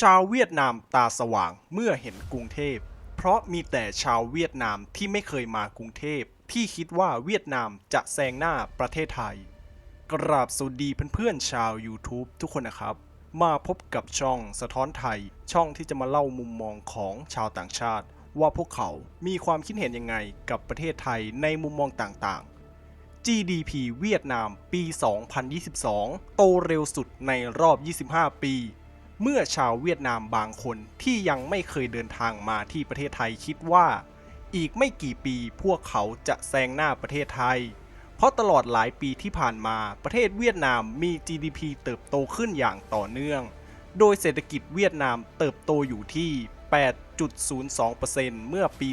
ชาวเวียดนามตาสว่างเมื่อเห็นกรุงเทพ เพราะมีแต่ชาวเวียดนามที่ไม่เคยมากรุงเทพ ที่คิดว่าเวียดนามจะแซงหน้าประเทศไทย กราบสวัสดีเพื่อนๆชาว YouTube ทุกคนนะครับ มาพบกับช่องสะท้อนไทย ช่องที่จะมาเล่ามุมมองของชาวต่างชาติ ว่าพวกเขามีความคิดเห็นยังไงกับประเทศไทยในมุมมองต่างๆ GDP เวียดนามปี 2022 โตเร็วสุดในรอบ 25 ปี เมื่อชาวเวียดนามบางคนที่ยังไม่เคยเดินทางมาที่ประเทศไทยคิดว่า อีกไม่กี่ปีพวกเขาจะแซงหน้าประเทศไทย เพราะตลอดหลายปีที่ผ่านมาประเทศเวียดนามมี GDP เติบโตขึ้นอย่างต่อเนื่อง โดยเศรษฐกิจเวียดนามเติบโตอยู่ที่ 8.02%เมื่อปี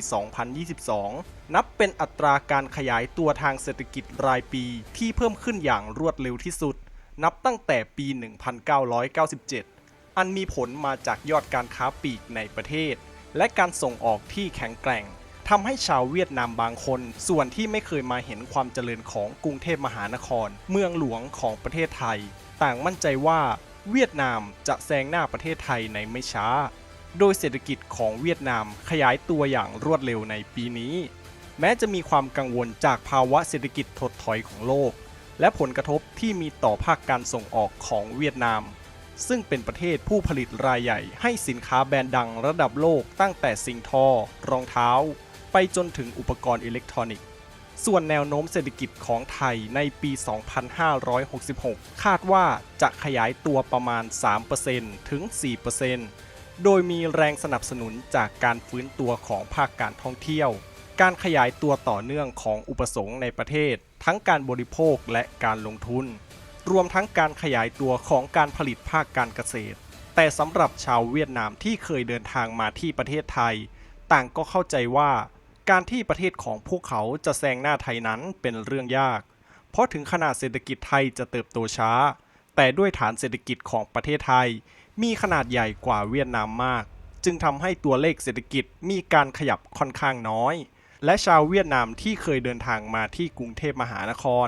2022 นับเป็นอัตราการขยายตัวทางเศรษฐกิจรายปีที่เพิ่มขึ้นอย่างรวดเร็วที่สุด นับตั้งแต่ปี 1997 อันมีผลมาจากยอดการค้าปลีกในประเทศ และการส่งออกที่แข็งแกร่งทำให้ชาวเวียดนามบางคน ส่วนที่ไม่เคยมาเห็นความเจริญของกรุงเทพมหานคร เมืองหลวงของประเทศไทย ต่างมั่นใจว่าเวียดนามจะแซงหน้าประเทศไทยในไม่ช้า โดยเศรษฐกิจของเวียดนามขยายตัวอย่างรวดเร็วในปีนี้ แม้จะมีความกังวลจากภาวะเศรษฐกิจถดถอยของโลก และผลกระทบที่มีต่อภาคการส่งออกของเวียดนาม ซึ่งเป็นประเทศผู้ผลิตรายใหญ่ให้สินค้าแบรนด์ดังระดับโลกตั้งแต่สิ่งทอ รองเท้า ไปจนถึงอุปกรณ์อิเล็กทรอนิกส์ ส่วนแนวโน้มเศรษฐกิจของไทยในปี 2566 คาดว่าจะขยายตัวประมาณ 3%ถึง 4%โดยมีแรงสนับสนุนจากการฟื้นตัวของภาคการท่องเที่ยว การขยายตัวต่อเนื่องของอุปสงค์ในประเทศ ทั้งการบริโภคและการลงทุน รวมทั้งการขยายตัวของการผลิตภาคการเกษตร แต่สำหรับชาวเวียดนามที่เคยเดินทางมาที่ประเทศไทย ต่างก็เข้าใจว่าการที่ประเทศของพวกเขาจะแซงหน้าไทยนั้นเป็นเรื่องยาก เพราะถึงขนาดเศรษฐกิจไทยจะเติบโตช้า แต่ด้วยฐานเศรษฐกิจของประเทศไทย มีขนาดใหญ่กว่าเวียดนามมาก จึงทำให้ตัวเลขเศรษฐกิจมีการขยับค่อนข้างน้อย และชาวเวียดนามที่เคยเดินทางมาที่กรุงเทพมหานคร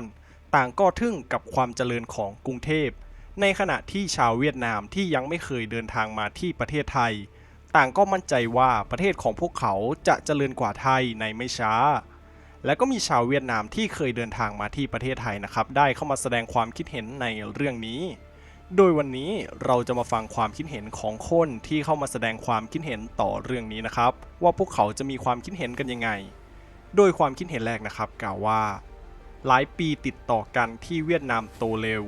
ต่างก็ทึ่งกับความเจริญของกรุงเทพ ในขณะที่ชาวเวียดนามที่ยังไม่เคยเดินทางมาที่ประเทศไทย ต่างก็มั่นใจว่าประเทศของพวกเขาจะเจริญกว่าไทยในไม่ช้า และก็มีชาวเวียดนามที่เคยเดินทางมาที่ประเทศไทยนะครับ ได้เข้ามาแสดงความคิดเห็นในเรื่องนี้ โดยวันนี้เราจะมาฟังความคิดเห็นของคนที่เข้ามาแสดงความคิดเห็นต่อเรื่องนี้นะครับ ว่าพวกเขาจะมีความคิดเห็นกันยังไง โดยความคิดเห็นแรกนะครับ กล่าวว่า หลายปีติดต่อกันที่เวียดนามโตเร็ว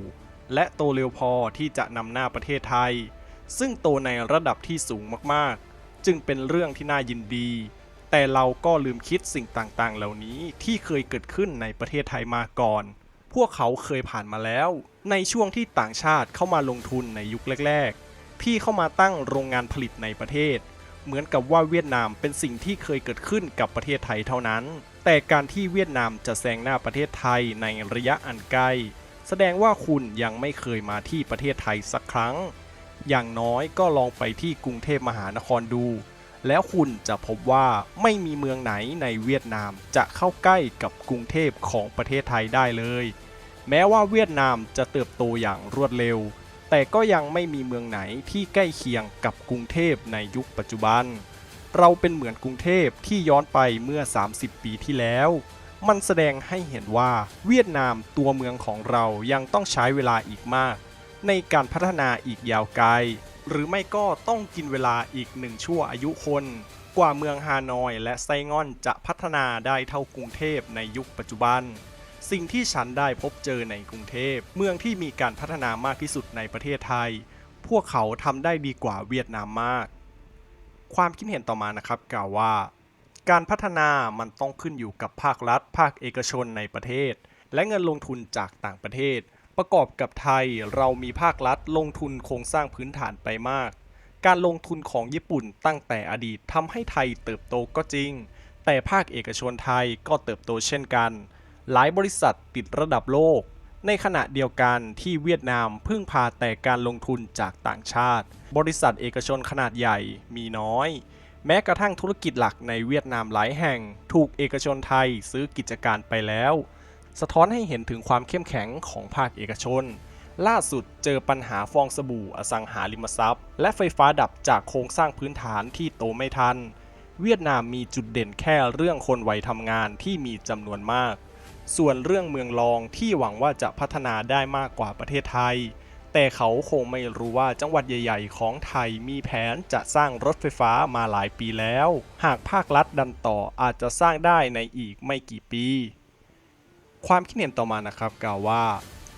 และโตเร็วพอที่จะนำหน้าประเทศไทย ซึ่งโตในระดับที่สูงมากๆ จึงเป็นเรื่องที่น่ายินดี แต่เราก็ลืมคิดสิ่งต่างๆ เหล่านี้ที่เคยเกิดขึ้นในประเทศไทยมาก่อน พวกเขาเคยผ่านมาแล้ว ในช่วงที่ต่างชาติเข้ามาลงทุนในยุคแรก ๆ ที่เข้ามาตั้งโรงงานผลิตในประเทศ เหมือนกับว่าเวียดนามเป็นสิ่งที่เคยเกิดขึ้นกับประเทศไทยเท่านั้น แต่การที่เวียดนามจะแซงหน้าประเทศไทยในระยะอันใกล้ แสดงว่าคุณยังไม่เคยมาที่ประเทศไทยสักครั้ง อย่างน้อยก็ลองไปที่กรุงเทพมหานครดู แล้วคุณจะพบว่าไม่มีเมืองไหนในเวียดนามจะเข้าใกล้กับกรุงเทพของประเทศไทยได้เลย แม้ว่าเวียดนามจะเติบโตอย่างรวดเร็ว แต่ก็ยังไม่มีเมืองไหนที่ใกล้เคียงกับกรุงเทพในยุคปัจจุบัน เราเป็นเหมือนกรุงเทพที่ย้อนไปเมื่อ 30 ปีที่แล้ว มันแสดงให้เห็นว่าเวียดนามตัวเมืองของเรายังต้องใช้เวลาอีกมาก ในการพัฒนาอีกยาวไกล หรือไม่ก็ต้องกินเวลาอีกหนึ่งชั่วอายุคน กว่าเมืองฮานอยและไซงอนจะพัฒนาได้เท่ากรุงเทพในยุคปัจจุบัน สิ่งที่ฉันได้พบเจอในกรุงเทพ เมืองที่มีการพัฒนามากที่สุดในประเทศไทย พวกเขาทำได้ดีกว่าเวียดนามมาก ความคิดเห็นต่อมานะครับกล่าวว่า การพัฒนามันต้องขึ้นอยู่กับภาครัฐ ภาคเอกชนในประเทศ และเงินลงทุนจากต่างประเทศ ประกอบกับไทยเรามีภาครัฐลงทุนโครงสร้างพื้นฐานไปมาก การลงทุนของญี่ปุ่นตั้งแต่อดีตทำให้ไทยเติบโตก็จริง แต่ภาคเอกชนไทยก็เติบโตเช่นกัน หลายบริษัทติดระดับโลก ในขณะเดียวกันที่เวียดนามพึ่งพาแต่การลงทุนจากต่างชาติ บริษัทเอกชนขนาดใหญ่มีน้อย แม้กระทั่งธุรกิจหลักในเวียดนามหลายแห่ง ถูกเอกชนไทยซื้อกิจการไปแล้ว สะท้อนให้เห็นถึงความเข้มแข็งของภาคเอกชน ล่าสุดเจอปัญหาฟองสบู่อสังหาริมทรัพย์ และไฟฟ้าดับจากโครงสร้างพื้นฐานที่โตไม่ทัน เวียดนามมีจุดเด่นแค่เรื่องคนวัยทำงานที่มีจำนวนมาก ส่วนเรื่องเมืองรองที่หวังว่าจะพัฒนาได้มากกว่าประเทศไทย แต่เขาคงไม่รู้ว่าจังหวัดใหญ่ๆ ของไทยมีแผนจะสร้างรถไฟฟ้ามาหลายปีแล้ว หากภาครัฐดันต่ออาจจะสร้างได้ในอีกไม่กี่ปี ความคิดเห็นต่อมานะครับกล่าวว่า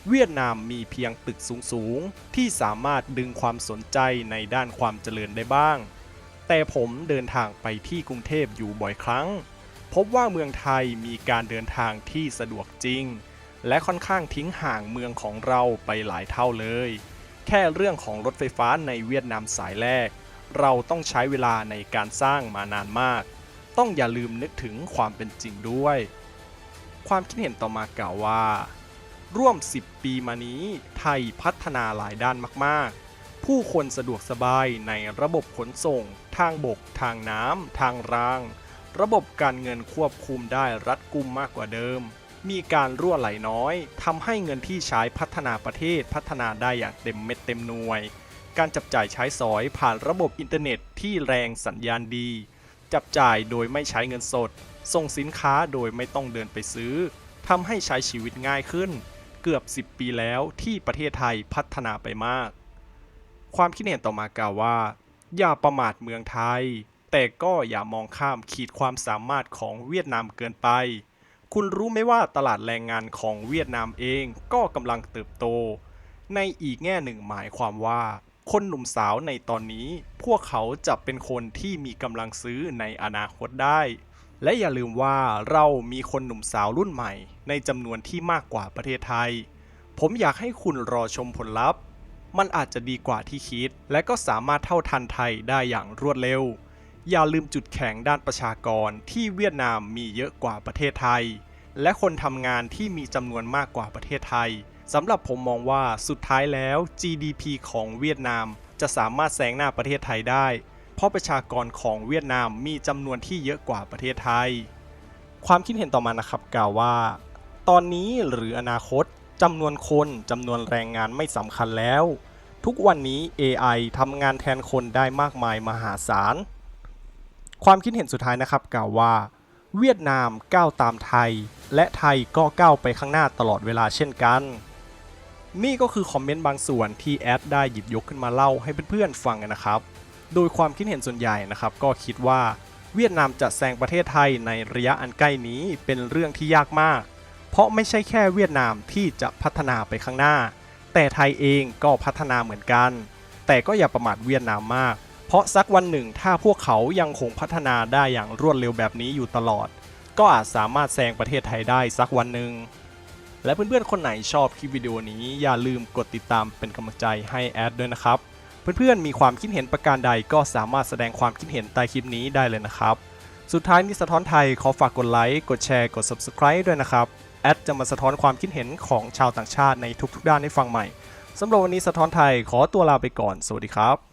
เวียดนามมีเพียงตึกสูงๆ ที่สามารถดึงความสนใจในด้านความเจริญได้บ้าง แต่ผมเดินทางไปที่กรุงเทพอยู่บ่อยครั้ง พบว่าเมืองไทยมีการเดินทางที่สะดวกจริง และค่อนข้างทิ้งห่างเมืองของเราไปหลายเท่าเลย แค่เรื่องของรถไฟฟ้าในเวียดนามสายแรก เราต้องใช้เวลาในการสร้างมานานมาก ต้องอย่าลืมนึกถึงความเป็นจริงด้วย ความคิดเห็นต่อมากล่าวว่า ร่วม 10 ปีมานี้ ไทยพัฒนาหลายด้านมากๆผู้คนสะดวกสบายในระบบขนส่ง ทางบก ทางน้ำ ทางราง ระบบการเงินควบคุมได้รัดกุมมากกว่าเดิม มีการรั่วไหลน้อยทำให้เงินที่ใช้พัฒนาประเทศพัฒนาได้อย่างเต็มเม็ดเต็มหน่วย การจับจ่ายใช้สอยผ่านระบบอินเทอร์เน็ตที่แรงสัญญาณดี จับจ่ายโดยไม่ใช้เงินสด ส่งสินค้าโดยไม่ต้องเดินไปซื้อทำให้ใช้ชีวิตง่ายขึ้น เกือบ 10 ปีแล้วที่ประเทศไทยพัฒนาไปมาก ความคิดเห็นต่อมากล่าวว่า อย่าประมาทเมืองไทย แต่ก็อย่ามองข้ามขีดความสามารถของเวียดนามเกินไป คุณรู้ไหมว่าตลาดแรงงานของเวียดนามเองก็กำลังเติบโต ในอีกแง่หนึ่งหมายความว่าคนหนุ่มสาวในตอนนี้ พวกเขาจะเป็นคนที่มีกำลังซื้อในอนาคตได้ และอย่าลืมว่าเรามีคนหนุ่มสาวรุ่นใหม่ ในจำนวนที่มากกว่าประเทศไทย ผมอยากให้คุณรอชมผลลัพธ์ มันอาจจะดีกว่าที่คิด และก็สามารถเท่าทันไทยได้อย่างรวดเร็ว อย่าลืมจุดแข็งด้านประชากรที่เวียดนามมีเยอะกว่าประเทศไทย และคนทำงานที่มีจำนวนมากกว่าประเทศไทยสำหรับผมมองว่าสุดท้ายแล้ว GDP ของเวียดนามจะสามารถแซงหน้าประเทศไทยได้ เพราะประชากรของเวียดนามมีจำนวนที่เยอะกว่าประเทศไทย ความคิดเห็นต่อมานะครับกล่าวว่า ตอนนี้หรืออนาคตจำนวนคนจำนวนแรงงานไม่สำคัญแล้ว ทุกวันนี้ AI ทำงานแทนคนได้มากมายมหาศาล ความคิดเห็นสุดท้ายนะครับกล่าวว่า เวียดนามก้าวตามไทย และไทยก็ก้าวไปข้างหน้าตลอดเวลาเช่นกัน นี่ก็คือคอมเมนต์บางส่วนที่แอดได้หยิบยกขึ้นมาเล่าให้เพื่อนๆฟังนะครับ โดยความคิดเห็นส่วนใหญ่นะครับ ก็คิดว่าเวียดนามจะแซงประเทศไทยในระยะอันใกล้นี้เป็นเรื่องที่ยากมาก เพราะไม่ใช่แค่เวียดนามที่จะพัฒนาไปข้างหน้า แต่ไทยเองก็พัฒนาเหมือนกัน แต่ก็อย่าประมาทเวียดนามมาก เพราะสักวันหนึ่งถ้าพวกเขายังคงพัฒนาได้อย่างรวดเร็วแบบนี้อยู่ตลอด ก็อาจสามารถแซงประเทศไทยได้สักวันหนึ่งและเพื่อนๆ คนไหนชอบคลิปวิดีโอนี้อย่าลืมกดติดตามเป็นกำลังใจให้แอดด้วยนะครับ เพื่อนๆ มีความคิดเห็นประการใดก็สามารถแสดงความคิดเห็นใต้คลิปนี้ได้เลยนะครับ สุดท้ายนี้สะท้อนไทยขอฝากกดไลค์ กดแชร์ กด Subscribe ด้วยนะครับ แอดจะมาสะท้อนความคิดเห็นของชาวต่างชาติในทุกๆ ด้านให้ฟังใหม่สำหรับวันนี้สะท้อนไทยขอตัวลาไปก่อน สวัสดีครับ